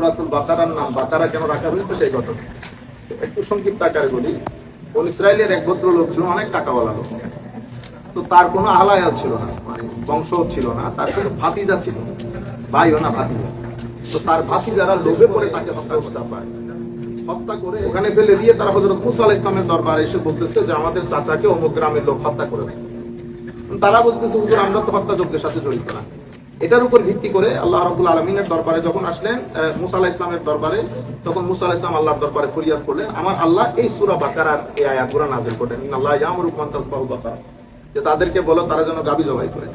সুরাতুল বাকারার নাম, বাকারা কেন রাখা হয়েছে সেই ঘটনা একটু সংক্ষিপ্ত আকারে বলি। ইসরায়েলের এক ভদ্রলোক ছিল, অনেক টাকাওয়ালা লোক। তো তার কোনো ছিল না মানে বংশ ছিল না, তার কোনো ভাতিজা ছিল না ভাতিজা। তো তার লোভে তাকে হত্যা করতে হত্যা করে ওখানে ফেলে দিয়ে তারা হজরত ইসলামের দরবারে এসে বলতেছে যে, আমাদের চাচাকে অমুক গ্রামের লোক হত্যা করেছে। তারা বলতেছে, হুজুর, আমরা তো হত্যাযজ্ঞের সাথে জড়িত না। এটার উপর ভিত্তি করে আল্লাহ রাব্বুল আলমিনের দরবারে যখন আসলেন আহ, মুসা আলাহ ইসলামের দরবারে তখন মুসা আলাহ ইসলাম আল্লাহর দরবারে ফরিয়াদ করলেন আমার আল্লাহ এই সুরা বাকারার এই আয়াতগুলো নাজিল করলেন আল্লাহ ইয়ামুরু মান তাসবাহু বাকারা। যে তাদেরকে বলো তারা যেন গাবি জবাই করে।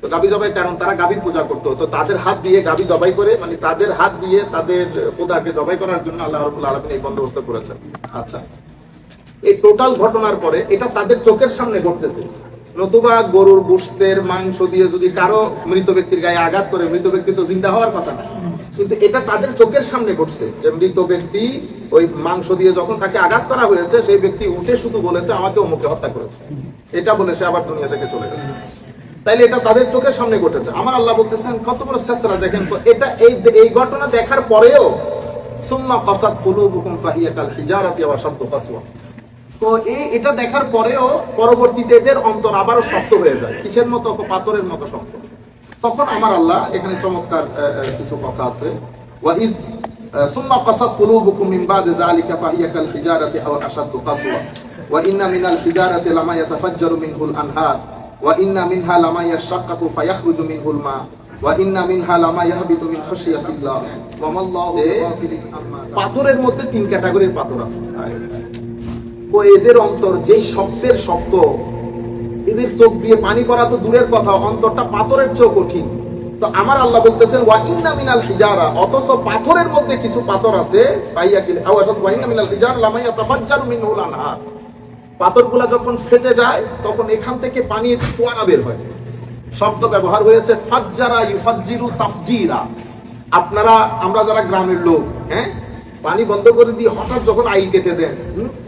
তো গাবি জবাই কারণ তারা গাবির পূজা করতো তো তাদের হাত দিয়ে গাবি জবাই করে মানে তাদের হাত দিয়ে তাদের খোদাকে জবাই করার জন্য আল্লাহ রাব্বুল আলমিন এই বন্দোবস্ত করেছেন। আচ্ছা এই টোটাল ঘটনার পরে এটা তাদের চোখের সামনে ঘটতেছে। নতুবা গরুর গোস্তের মাংস দিয়ে যদি কারও মৃত ব্যক্তির গায়ে আঘাত করে, মৃত ব্যক্তি তো জিন্দা হওয়ার কথা না। কিন্তু এটা তাদের চোখের সামনে ঘটছে যে মৃত ব্যক্তি ওই মাংস দিয়ে যখন তাকে আঘাত করা হয়েছে, সেই ব্যক্তি উঠে শুধু বলেছে, আমাকে অমুকে হত্যা করেছে। এটা বলে সে আবার দুনিয়া থেকে চলে গেছে। তাইলে এটা তাদের চোখের সামনে ঘটেছে। আমার আল্লাহ বলতেছেন, কত বড় শেষরা দেখেন তো, এটা এই এই ঘটনা দেখার পরেও, সুম্মা কাসাত কুলুবুকুম ফাহিয়া কাল হিজারাতি ওয়া শাদ্দু কাসওয়া। তো এই এটা দেখার পরেও পরবর্তীতে এদের অন্তর আবারও শক্ত হয়ে যায়। কিসের মতো পাথরের মতো শক্ত? তখন আমার আল্লাহ এখানে চমৎকার কিছু কথা আছে। ওয়াইজ হিজারাতি লামা ইয়াতাফাজ্জারু মিনহুল আনহার। ওয়া ইন্না মিনহা লামা ইয়াশাক্কাকু ফায়াখরুজু মিনহুল মা। ওয়া ইন্না মিনহা লামা ইয়াহবিতু মিন খাশিয়াতিল্লাহ। ওয়া মাল্লাহু বিগাফিলিন আম্মা। পাথরের মধ্যে তিন ক্যাটাগরির পাথর আছে। ও এদের অন্তর যেই শক্তের শক্ত এদের চোখ দিয়ে পানি করা তো দূরের কথা, অন্তরটা পাথরের চেয়েও কঠিন। তো আমার আল্লাহ বলতেছেন, ওয়া ইন্না মিনাল হিজারা অথচ পাথরের মধ্যে কিছু পাথর আছে। পাইয়া কিলে ইন্না মিনাল লামাইয়া তাফাজ্জারু যখন ফেটে যায়, তখন এখান থেকে পানির ফোয়ারা বের হয়। শব্দ ব্যবহার হয়েছে, ফাজ্জারা ইউফাজ্জিরু তাফজিরা আপনারা, আমরা যারা গ্রামের লোক হ্যাঁ পানি বন্ধ করে দিয়ে হঠাৎ যখন আইল কেটে দেন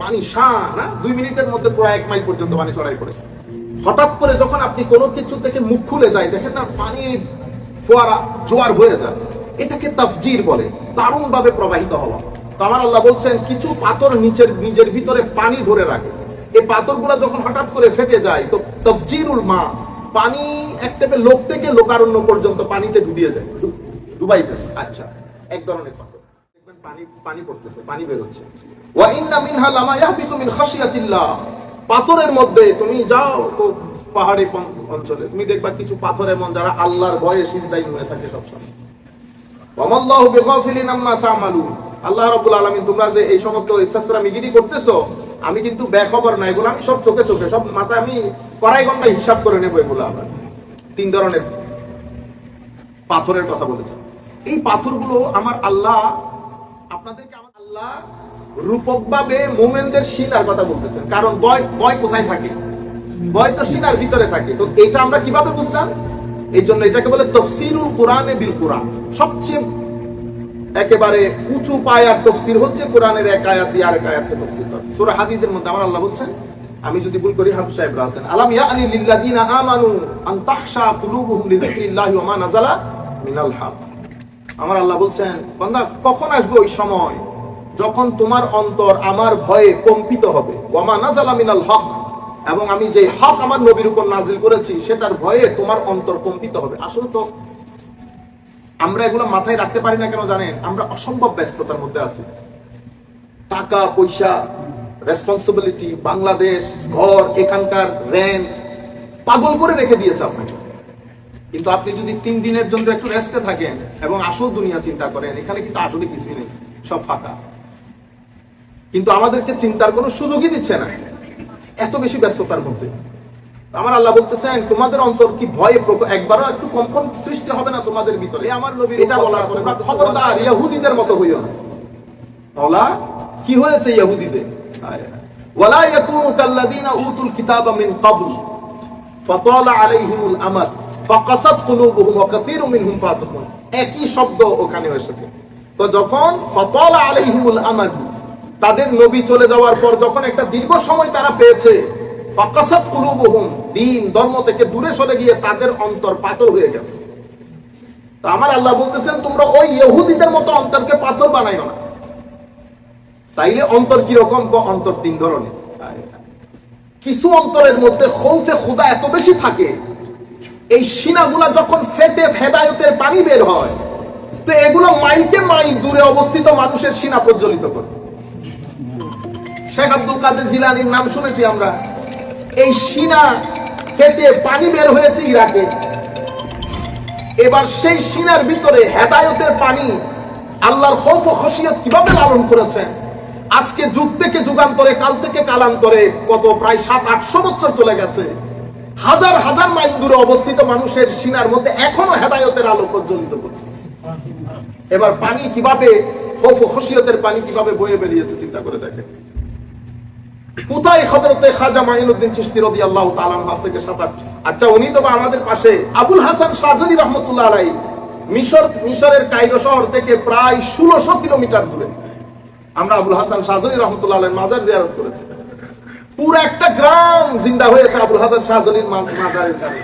পানি সা না দুই মিনিটের মধ্যে পুরো এক মাইল পর্যন্ত পানি ছড়াই পড়ে। হঠাৎ করে যখন আপনি কোনো কিছু থেকে মুখ খুলে যায়, দেখেন না, পানি ফোয়ারা জোয়ার হয়ে যায়। এটাকে তাফজির বলে দারুণ ভাবে প্রবাহিত হওয়া। তো আমার আল্লাহ বলছেন, কিছু পাথর নিচের, নিজের ভিতরে পানি ধরে রাখে। এই পাথরগুলো যখন হঠাৎ করে ফেটে যায়, তো তফজিরুল মা, পানি এক লোক থেকে লোকারণ্য পর্যন্ত পানিতে ডুবিয়ে যায় ডুবাই ফেলে। আচ্ছা এক ধরনের পাথরের মধ্যে তুমি যাও পাহাড়ি অঞ্চলে। তুমি দেখবা কিছু পাথর এমন যারা আল্লাহর ভয়ে সিজদাই হয়ে থাকে সবসময়। আল্লাহ তোমরা যে এই সমস্ত করতেছো, আমি কিন্তু এগুলো আমি সব চোখে চোখে, সব আমি হিসাব করে নেব এগুলো আমার। তিন ধরনের পাথরের কথা বলেছেন এই পাথরগুলো আমার আল্লাহ আপনাদেরকে আল্লাহ রূপকভাবে মোমেনদের শিলার কথা বলতেছেন। কারণ বয় বয় কোথায় থাকে? বয় তো শিলার ভিতরে থাকে। তো এটা আমরা কীভাবে বুঝলাম? এই জন্য এটাকে বলে তফসিরুল কোরআনে বিল কোরআন। সবচেয়ে একেবারে উঁচু পায়ার তফসির হচ্ছে কোরআনের এক আয়াত দিয়ে আরেক আয়াতকে তফসির করা। সূরা হাদিদের মধ্যে আমার আল্লাহ বলছেন, আমি যদি ভুল করি, হাফিজ সাহেব আছেন। আলাম আমানু আন তাখশা কুলুবুহুম লিযিকরিল্লাহি ওয়া মা নাযালা মিনাল হক আমার আল্লাহ বলছেন, বান্দা, কখন আসবে ওই সময়? যখন তোমার অন্তর আমার ভয়ে কম্পিত হবে। ওয়া মা নাযালা হক। এবং আমি যে হক আমার নবীর উপর নাজিল করেছি, সেটার ভয়ে তোমার অন্তর কম্পিত হবে। আসলে তো আমরা এগুলো মাথায় রাখতে পারি না কেন জানেন? আমরা অসম্ভব ব্যস্ততার মধ্যে আছি। টাকা, পয়সা রেসপন্সিবিলিটি বাংলাদেশ, ঘর, এখানকার রেন্ট পাগল করে রেখে দিয়েছে আপনাকে। কিন্তু আপনি যদি তিন দিনের জন্য একটু রেস্টে থাকেন এবং আসল দুনিয়া চিন্তা করেন এখানে কিন্তু আসলে কিছুই নেই সব ফাঁকা। কিন্তু আমাদেরকে চিন্তার কোনো সুযোগই দিচ্ছে না এত বেশি ব্যস্ততার মধ্যে। আমার আল্লাহ বলতেছেন তোমাদের অন্তর কি ভয়ে একবারও একটু কম্পন সৃষ্টি হবে না তোমাদের ভিতরে। আমার নবীর এটা তোমরা খবরদার ইহুদিদের মতো হইও না। মাওলা কি হয়েছে ইহুদিদের? হায় হায়। ওয়ালা ইয়াকুনু কাল্লাযিনা উতুল কিতাবা মিন ক্বাবল। ফাতালা আলাইহিমুল আমাদ, ফাকাসাত কুলুবুহুম ওয়া কাসীরুম মিনহুম ফাসিকুন। একই শব্দ ওখানে এসেছে। তো যখন ফাতালা আলাইহিমুল আমাদ, তাদের নবী চলে যাওয়ার পর যখন একটা দীর্ঘ সময় তারা পেয়েছে, ফাকাসাত কুলুবুহুম, দিন, ধর্ম থেকে দূরে সরে গিয়ে তাদের অন্তর পাথর হয়ে গেছে। তো আমার আল্লাহ বলতেছেন, তোমরা ওই ইহুদিদের মতো অন্তরকে পাথর বানাইও না। তাইলে অন্তর কীরকম? অন্তর তিন ধরনের। কিছু অন্তরের মধ্যে খৌফে খুদা এত বেশি থাকে, এই সিনাগুলা যখন ফেটে হেদায়তের পানি বের হয়, তো এগুলো মাইলকে মাইল দূরে অবস্থিত মানুষের সিনা প্রজ্বলিত করে। শেখ আব্দুল কাদের জিলানির নাম শুনেছি আমরা। এই সিনা ফেটে পানি বের হয়েছে ইরাকে। এবার সেই সিনার ভিতরে হেদায়তের পানি আল্লাহর খৌফ ও খসিয়ত কীভাবে লালন করেছেন? আজকে যুগ থেকে যুগান্তরে, কাল থেকে কালান্তরে কত প্রায় সাত, আটশো বছর চলে গেছে। হাজার হাজার মাইল দূরে অবস্থিত মানুষের সিনার মধ্যে এখনও হেদায়তের আলো প্রজ্বলিত করছে। এবার পানি কীভাবে ও পানি কীভাবে বয়ে বেরিয়েছে, চিন্তা করে দেখেন। কোথায় হজরতে খাজা মাইনুদ্দিন চিশতি রদি আল্লাহ তালাম কাছ থেকে আচ্ছা উনি তো আমাদের পাশে আবুল হাসান শাহজালি রহমতুল্লাহ আলাই মিশর, মিশরের কাইরো শহর থেকে প্রায় ষোলোশো কিলোমিটার দূরে। আমরা আবুল হাসান শাহজালি রহমতুল্লাহ মাজার জিয়ারত করেছি। পুরো একটা গ্রাম জিন্দা হয়েছে আবুল হাসান শাহজালির মা- মাজারের চারে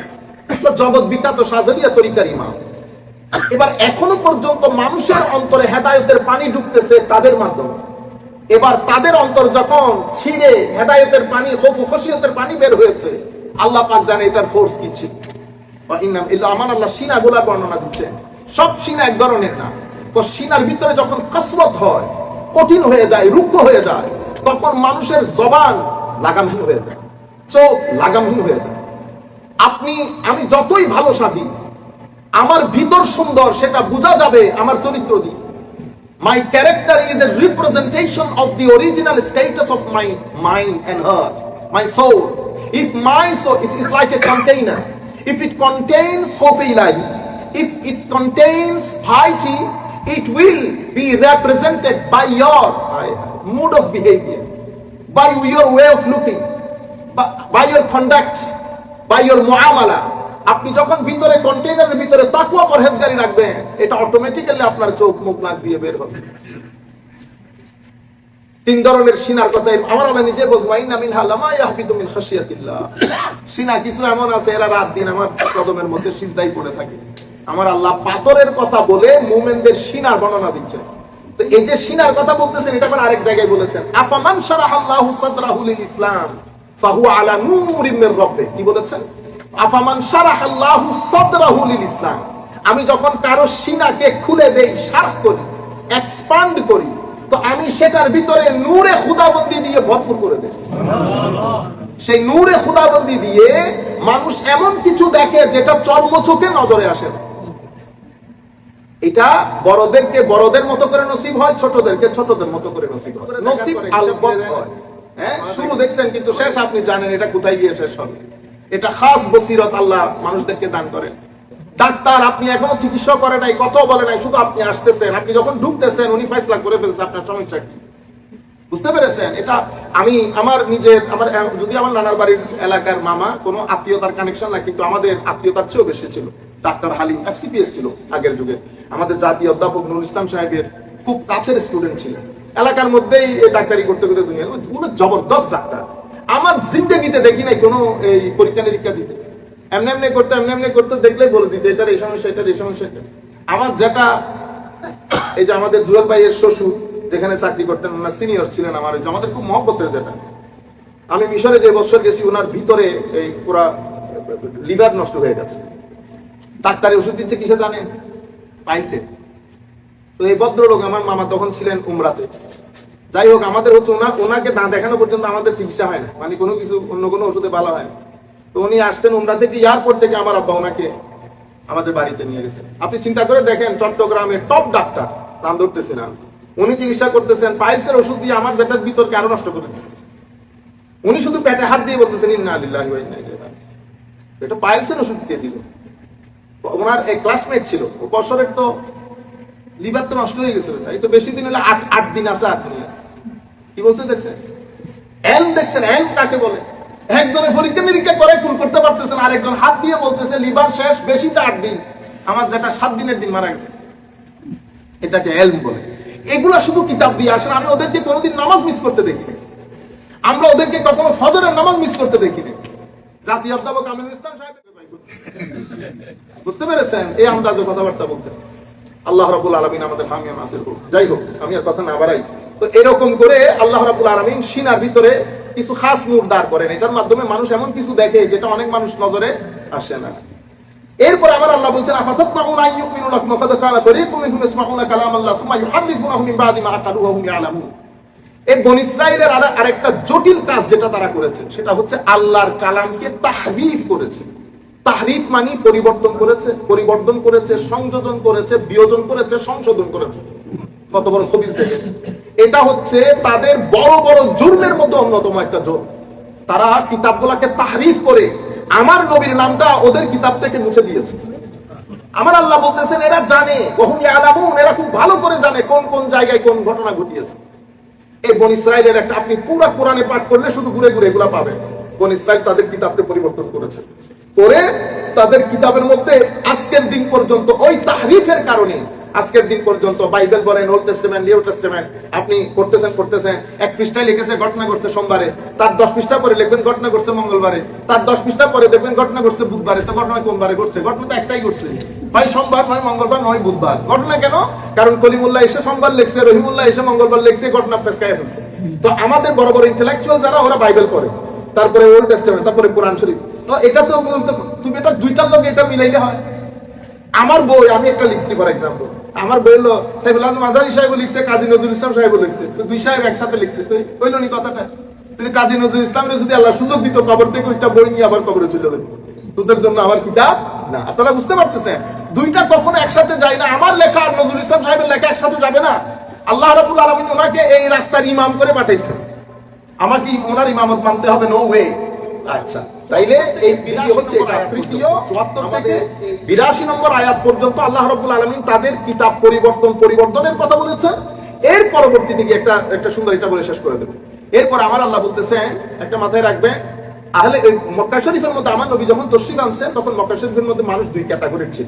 জগৎ বিখ্যাত শাহজালিয়া তরিকার ইমাম। এবার এখনও পর্যন্ত মানুষের অন্তরে হেদায়তের পানি ঢুকতেছে তাদের মাধ্যমে। এবার তাদের অন্তর যখন ছিঁড়ে হেদায়তের পানি খসিয়তের পানি বের হয়েছে, আল্লাহ পাক জানে এটার ফোর্স কি ছিল। আমার আল্লাহ, সিনা গোলার বর্ণনা দিচ্ছে সব সিনা এক ধরনের না। তো সিনার ভিতরে যখন কসবত হয় কঠিন হয়ে যায় রুগ্ন হয়ে যায় তখন মানুষের জবান লাগামহীন হয়ে যায় চোখ লাগামহীন হয়ে যায় আপনি আমি যতই ভালো সাজি আমার ভিতর সুন্দর সেটা বোঝা যাবে আমার চরিত্র দিয়ে My character is a representation of the original status of my mind and heart, my soul. If my soul, it is like a container. If it contains hope ilahi, if it contains piety, it will be represented by your mood of behavior, by your way of looking, by, your conduct, by your muamala. আপনি যখন ভিতরে কন্টেইনারের ভিতরে তাকুয়া পরহেজগারি রাখবেন এটা automatically আপনার চোখ মুখ নাক দিয়ে বের হবে। তিন ধরনের সিনার কথা আমার আল্লাহ নিজে বলব আইনা মিন হালামা ইয়াহবিতু মিন খাশিয়াতিল্লাহ। সিনা কিছু এমন আছে এরা রাত দিন আমার কদমের মধ্যে সিজদাই পড়ে থাকে। আমার আল্লাহ পাথরের কথা বলে মুমিনদের সিনার বর্ণনা দিচ্ছেন। তো এই যে সিনার কথা বলতেছেন, এটা আবার আরেক জায়গায় বলেছেন। আফামান শারাহাল্লাহু সাদরাহু লিল ইসলাম ফাহু আলা নূরিম মির রাব্বিহ। কি বলেছেন? আফামান শারাহাল্লাহু সাদরাহু লিল ইসলাম, আমি যখন কারও সিনাকে খুলে দেই, শার্প করি এক্সপান্ড করি, তো আমি সেটার ভিতরে নূরে খুদাবন্দি দিয়ে ভরপুর করে দেই। সেই নূরে খুদাবন্দি দিয়ে মানুষ এমন কিছু দেখে যেটা চর্ম চোখে নজরে আসে না। এটা বড়দেরকে বড়দের মতো করে নসিব হয় ছোটদেরকে ছোটদের মতো করে নসিব হয়। নসিব আলবত হয় হ্যাঁ শুরু দেখছেন কিন্তু শেষ আপনি জানেন এটা কোথায় গিয়ে শেষ হবে। এটা খাস বসিরত আল্লাহ মানুষদেরকে দান করেন। ডাক্তার আপনি এখনও চিকিৎসা করে নাই কত বলে নাই শুধু আপনি আসতেছেন। আপনি যখন ঢুকতেছেন উনি ফাইসলা করে ফেলছে আপনার সমস্যা কি? বুঝতে পেরেছেন? এটা আমি আমার নিজের আমার যদি আমার নানার বাড়ির এলাকার মামা কোনো আত্মীয়তার কানেকশন না কিন্তু আমাদের আত্মীয়তার চেয়েও বেশি ছিল। ডাক্তার হালিম এফসিপিএস ছিল আগের যুগে। আমাদের জাতীয় অধ্যাপক নুরুল ইসলাম সাহেবের খুব কাছের স্টুডেন্ট ছিলেন এলাকার মধ্যেই ডাক্তারি করতে করতে দুনিয়া পুরো জবরদস্ত ডাক্তার। আমার জিন্দগিতে দেখি নাই কোনো এই পরীক্ষা নিরীক্ষা দিতে। এমনি এমনি করতে, এমনি এমনি করতে দেখলেই বলে দিতে এটার এই সমস্যা এটার এই সমস্যা আমার যেটা, এই যে আমাদের জুয়েল ভাইয়ের শ্বশুর, যেখানে চাকরি করতেন ওনার সিনিয়র ছিলেন আমার যে আমাদের খুব মহব্বতের যেটা। আমি মিশরে যে বছর গেছি ওনার ভিতরে এই পুরা লিভার নষ্ট হয়ে গেছে। ডাক্তারে ওষুধ দিচ্ছে, কিসে জানেন পাইছে। তো এই ভদ্রলোক আমার মামা তখন ছিলেন উমরাতে। যাই হোক, আমাদের হচ্ছে ওনার ওনাকে না দেখানো পর্যন্ত আমাদের চিকিৎসা হয় না। মানে কোনো কিছু, অন্য কোনো ওষুধে ভালো হয় না। তো উনি আসছেন উমরা থেকে এয়ারপোর্ট থেকে আমার আব্বা ওনাকে আমাদের বাড়িতে নিয়ে গেছেন আপনি চিন্তা করে দেখেন চট্টগ্রামের টপ ডাক্তার, নাম ধরতেছি না উনি চিকিৎসা করতেছেন, পাইলসের ওষুধ দিয়ে আমার যেটার ভিতরকে আরও নষ্ট করে দিচ্ছে উনি শুধু পেটে হাত দিয়ে বলতেছেন, ইন্না আলিল্লাহি। এটা পাইলসের ওষুধ দিয়ে দিল। ওনার এক ক্লাসমেট ছিল। বছরের তো লিভার তো নষ্ট হয়ে গেছিল এই তো বেশি দিন হলে আট আট দিন আছে আট দিন। কি বলছে দেখছেন? এল দেখছেন এল কাকে বলে? একজনের পরীক্ষা নিরীক্ষা করে কুল করতে পারতেছেন আরেকজন হাত দিয়ে বলতেছে, লিভার শেষ, বেশি তো আট দিন। আমার যেটা সাত দিনের দিন মারা গেছে। এটাকে এলম বলে। এগুলা শুধু কিতাব দিয়ে আসেন আমি ওদেরকে কোনোদিন নামাজ মিস করতে দেখিনি আমরা ওদেরকে কখনো ফজরের নামাজ মিস করতে দেখিনি জাতীয় অধ্যাপক আমিনুল ইসলাম সাহেব বুঝতে পেরেছেন? এই আন্দাজে কথাবার্তা বলতে। আল্লাহ রাবুল আলমিন আমাদের হামিয়া নাসির হোক যাই হোক, আমি আর কথা না বাড়াই। তো এরকম করে আল্লাহ রাবুল আলমিন সিনার ভিতরে কিছু খাস নূর দাঁড় করেন। এটার মাধ্যমে মানুষ এমন কিছু দেখে যেটা অনেক মানুষ নজরে আসে না। এরপর আবার আল্লাহ বলছেন ইউমিনু লাকুম? ফারীকুম মিনহুম ইয়াসমাউনা কালাম আল্লাহ মিন বাদি মা আকালুহু ওয়া হুম ইয়ালামুন। এই আরেকটা জটিল কাজ যেটা তারা করেছে, সেটা হচ্ছে আল্লাহর কালামকে তাহরিফ করেছে। তাহরিফ মানে পরিবর্তন করেছে পরিবর্তন করেছে, সংযোজন করেছে, বিয়োজন করেছে, সংশোধন করেছে। কত বড় খবিজ দেখে। এটা হচ্ছে তাদের বড় বড় জুর্মের মধ্যে অন্যতম একটা জোর তারা কিতাবগুলাকে তাহরিফ করে আমার নবীর নামটা ওদের কিতাব থেকে মুছে দিয়েছে। আমার আল্লাহ বলতেছেন, এরা জানে বহু আলামুন এরা খুব ভালো করে জানে কোন কোন জায়গায় কোন ঘটনা ঘটিয়েছে। এই বন ইসরায়েলের একটা, আপনি পুরো কোরআনে পাঠ করলে শুধু ঘুরে ঘুরে এগুলা পাবেন। বন ইসরায়েল তাদের কিতাবকে পরিবর্তন করেছে। করে তাদের কিতাবের মধ্যে আজকের দিন পর্যন্ত, ওই তাহরিফের কারণে আজকের দিন পর্যন্ত বাইবেল বলেন, ওল্ড টেস্টামেন্ট, নিউ টেস্টামেন্ট, আপনি করতেছেন করতেছেন এক পৃষ্ঠায় লিখেছে ঘটনা ঘটছে সোমবারে, তার দশ পৃষ্ঠা পরে লিখবেন ঘটনা ঘটছে মঙ্গলবারে, তার দশ পৃষ্ঠা পরে দেখবেন ঘটনা ঘটছে বুধবারে, তো ঘটনা কোন বারে ঘটছে, ঘটনা তো একটাই ঘটছে। হয় সোমবার নয় মঙ্গলবার, নয় বুধবার। ঘটনা কেন? কারণ কলিমুল্লাহ এসে সোমবার লিখছে, রহিমুল্লাহ এসে মঙ্গলবার লিখছে, ঘটনা প্রেসকায় ফেলছে তো আমাদের বড় বড় ইন্টেলেকচুয়াল যারা, ওরা বাইবেল পড়ে। তারপরে ওল্ড টেস্টামেন্ট, তারপরে কোরআন শরীফ। তো এটা তো বলতে, তুমি এটা দুইটার লোক এটা মিলাইলে হয়। আমার বই, আমি একটা লিখছি ফর এক্সাম্পল আমার বই হলো আজম আজারি সাহেব লিখছে, কাজী নজরুল ইসলাম সাহেব লিখছে। তো দুই সাহেব একসাথে লিখছে। তো নি কথাটা? যদি কাজী নজরুল যদি আল্লাহ সুযোগ দিত, কবর থেকে ওইটা বই নিয়ে আবার কবরে চলে যাবে। তোদের জন্য আমার কিতাব না। আপনারা বুঝতে পারতেছেন? দুইটা কখনো একসাথে যায় না। আমার লেখা আর নজরুল ইসলাম সাহেবের লেখা একসাথে যাবে না। আল্লাহ রাবুল আলমিন ওনাকে এই রাস্তার ইমাম করে পাঠাইছে। আমাকে ওনার ইমামত মানতে হবে নো ওয়ে আচ্ছা তাইলে এই ভিডিও হচ্ছে এটা। তৃতীয় চুয়াত্তর থেকে বিরাশি নম্বর আয়াত পর্যন্ত আল্লাহ রব্বুল আলমিন তাদের কিতাব পরিবর্তন পরিবর্তনের কথা বলেছেন এর পরবর্তী দিকে একটা একটা সুন্দর এটা বলে শেষ করে দেবে। এরপর আমার আল্লাহ বলতেছেন একটা মাথায় রাখবে আহলে মক্কা শরীফের মধ্যে আমার নবী যখন আনছেন তখন মক্কা শরীফের মধ্যে মানুষ দুই ক্যাটাগরির ছিল।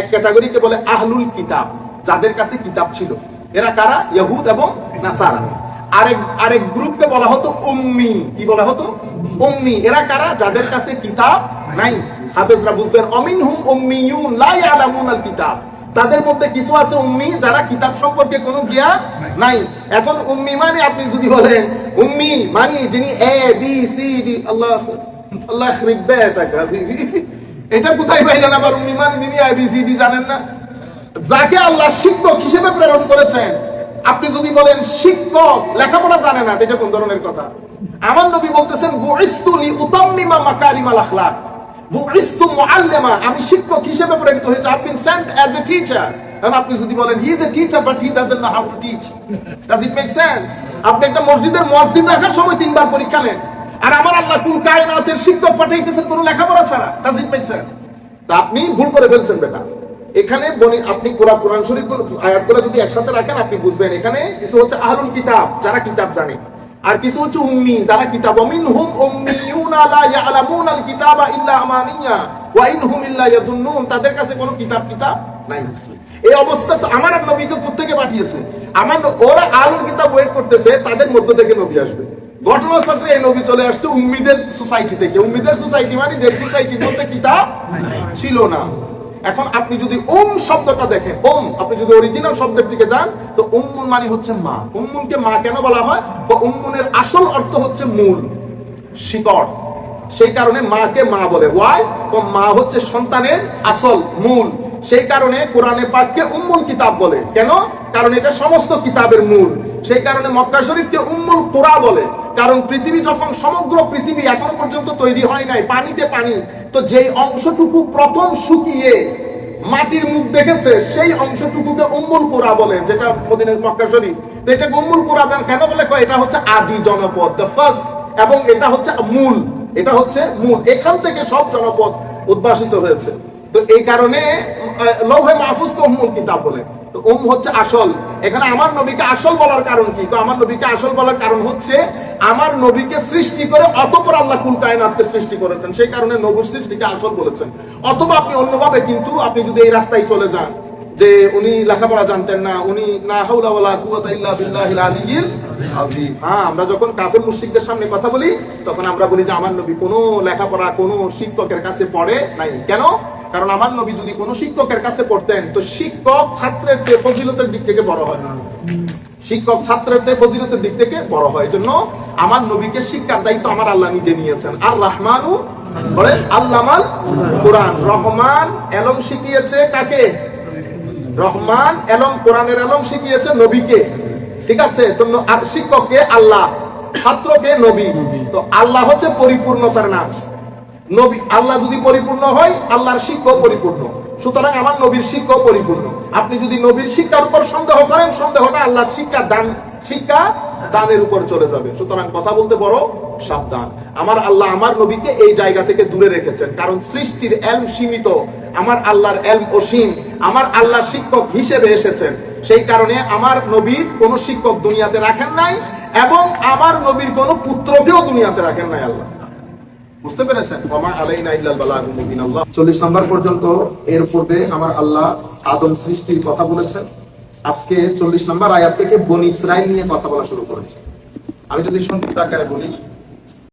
এক ক্যাটাগরিকে বলে আহলুল কিতাব যাদের কাছে কিতাব ছিল। এরা কারা? ইহুদ এবং নাসারা। আরেক আরেক গ্রুপকে বলা হতো উম্মি। কি বলা হতো? উম্মি। এরা কারা? যাদের কাছে কিতাব নাই। হাফেজরা বুঝবেন, অমিনহুম উম্মিয়ুন লা ইয়ালামুনাল কিতাব। তাদের মধ্যে কিছু আছে উম্মি যারা কিতাব সম্পর্কে কোনো জ্ঞান নাই। এখন উম্মি মানে আপনি যদি বলেন, উম্মি মানে যিনি এ বি সি ডি আল্লাহ আল্লাহ রিব্বাতাকা এটা কোথায় পাইলেন আবার উম্মি মানে যিনি এ বি সি ডি জানেন না? যাকে আল্লাহ শিক্ষক হিসেবে প্রেরণ করেছেন, আপনি যদি বলেন শিক্ষক, লেখাপড়া জানে না, এটা কোন ধরনের কথা? আমার নবী বলতেছেন আমি শিক্ষক হিসেবে প্রেরিত হয়েছি। আপনি যদি বলেন he is a teacher but he know how to teach does it make sense আপনি একটা মসজিদের মুয়াজ্জিন রাখার সময় তিনবার পরীক্ষা নেন। আর আমার আল্লাহ কুল কায়নাতের শিক্ষক পাঠাইতেছেন, কোনো লেখাপড়া ছাড়া। ডাজ ইট মেক সেন্স তা আপনি ভুল করে ফেলছেন, বেটা। এখানে বনি আপনি কোরআন কোরআন শরীফ আয়াতগুলো যদি একসাথে রাখেন আপনি বুঝবেন। এখানে কিছু হচ্ছে আহলুল কিতাব যারা কিতাব জানে। আর কিছু হচ্ছে উম্মি যারা কিতাব। মিন হুম উম্মিয়ুনা লা ইয়ালামুনাল কিতাবা ইল্লা আমানিয়া ওয়া ইন হুম ইল্লা ইয়াদুন্নুন। তাদের কাছে কোনো কিতাব কিতাব নাই এই অবস্থা তো আমার নবীকে প্রত্যেকে পাঠিয়েছে। আমার ওরা আহলুল কিতাব ওয়েট করতেছে তাদের মধ্য থেকে নবী আসবে। ঘটনাচক্রে এই নবী চলে আসছে উম্মিদের সোসাইটি থেকে। উম্মিদের সোসাইটি মানে যে সোসাইটির মধ্যে কিতাব ছিল না। এখন আপনি যদি ওম শব্দটা দেখেন ওম আপনি যদি অরিজিনাল শব্দের দিকে যান, তো উম্মুন মানে হচ্ছে মা। উম্মুনকে মা কেন বলা হয়? বা উম্মুনের আসল অর্থ হচ্ছে মূল, শিকড়। সেই কারণে মাকে মা বলে। ওয়াই মা হচ্ছে সন্তানের আসল, মূল। সেই কারণে কোরআনে পাককে উম্মুল কিতাব বলে। কেন? কারণ এটা সমস্ত কিতাবের মূল। সেই কারণে মক্কা শরীফকে উম্মুল কোরআ বলে। কারণ পৃথিবী যখন সমগ্র পৃথিবী এখনও পর্যন্ত তৈরি হয় নাই, পানিতে পানি, তো যেই অংশটুকু প্রথম শুকিয়ে মাটির মুখ দেখেছে, সেই অংশটুকুকে উম্মুল কোরা বলে, যেটা মদিনের মক্কা শরীফ। তো এটাকে উম্মুল কোরা কেন বলে? এটা হচ্ছে আদি জনপদ দ্য ফার্স্ট এবং এটা হচ্ছে মূল, এটা হচ্ছে মূল। এখান থেকে সব জনপদ উদ্ভাসিত হয়েছে। তো এই কারণে লৌহে মাহফুজকে উম্মুল কিতাব বলে। তো উম হচ্ছে আসল। এখানে আমার নবীকে আসল বলার কারণ কি? তো আমার নবীকে আসল বলার কারণ হচ্ছে, আমার নবীকে সৃষ্টি করে অতপর আল্লাহ কুল কায়নাতকে সৃষ্টি করেছেন। সেই কারণে নবুর সৃষ্টিকে আসল বলেছেন। অথবা আপনি অন্যভাবে কিন্তু আপনি যদি এই রাস্তায় চলে যান যে উনি লেখাপড়া জানতেন না, উনি না হাউলা ওয়ালা কুওয়াতা ইল্লা বিল্লাহিল আলিয়্যিল আযীম। হ্যাঁ আমরা যখন কাফের মুশরিকদের সামনে কথা বলি, তখন আমরা বলি যে আমার নবী কোনো লেখাপড়া কোনো শিক্ষকের কাছে পড়ে নাই। কেন? কারণ আমার নবী যদি কোনো শিক্ষকের কাছে পড়তেন, তো শিক্ষক ছাত্রের চেয়ে ফজিলতের দিক থেকে বড় হয়। শিক্ষক ছাত্রের চেয়ে ফজিলতের দিক থেকে বড় হয়। জন্য আমার নবীকে শিক্ষার দায়িত্ব আমার আল্লাহ নিজে নিয়েছেন। আর রহমানু বলেন, আল্লামাল কোরআন। রহমান এলম শিখিয়েছে কাকে? রহমান এলম, কোরআনের এলম শিখিয়েছে নবীকে। ঠিক আছে? শিক্ষককে আল্লাহ। ছাত্রকে নবী। তো আল্লাহ হচ্ছে পরিপূর্ণতার নাম। নবী, আল্লাহ যদি পরিপূর্ণ হয়, আল্লাহর শিক্ষক পরিপূর্ণ। সুতরাং আমার নবীর শিক্ষক পরিপূর্ণ। আপনি যদি নবীর শিক্ষার উপর সন্দেহ করেন, সন্দেহটা আল্লাহর শিক্ষা দান শিক্ষা দানের উপর চলে যাবে। সুতরাং কথা বলতে বড় সাবধান। আমার আল্লাহ আমার নবীকে এই জায়গা থেকে দূরে রেখেছেন। কারণ সৃষ্টির এলম সীমিত। আমার আল্লাহর এলম অসীম। আমার আল্লাহ শিক্ষক হিসেবে এসেছেন। সেই কারণে আমার নবীর কোন শিক্ষক দুনিয়াতে রাখেন নাই এবং আমার নবীর কোন পুত্রকেও দুনিয়াতে রাখেন নাই আল্লাহ। বুঝতে পেরেছেন? ওমা আলাইনা ইল্লাল বালাগুল মুবিন। আল্লাহ 40 নম্বর পর্যন্ত এর পূর্বে আমার আল্লাহ আদম সৃষ্টির কথা বলেছেন। আজকে 40 নম্বর আয়াত থেকে বনি ইসরায়েল নিয়ে কথা বলা শুরু করেছে। আমি যদি সংক্ষিপ্ত আকারে বলি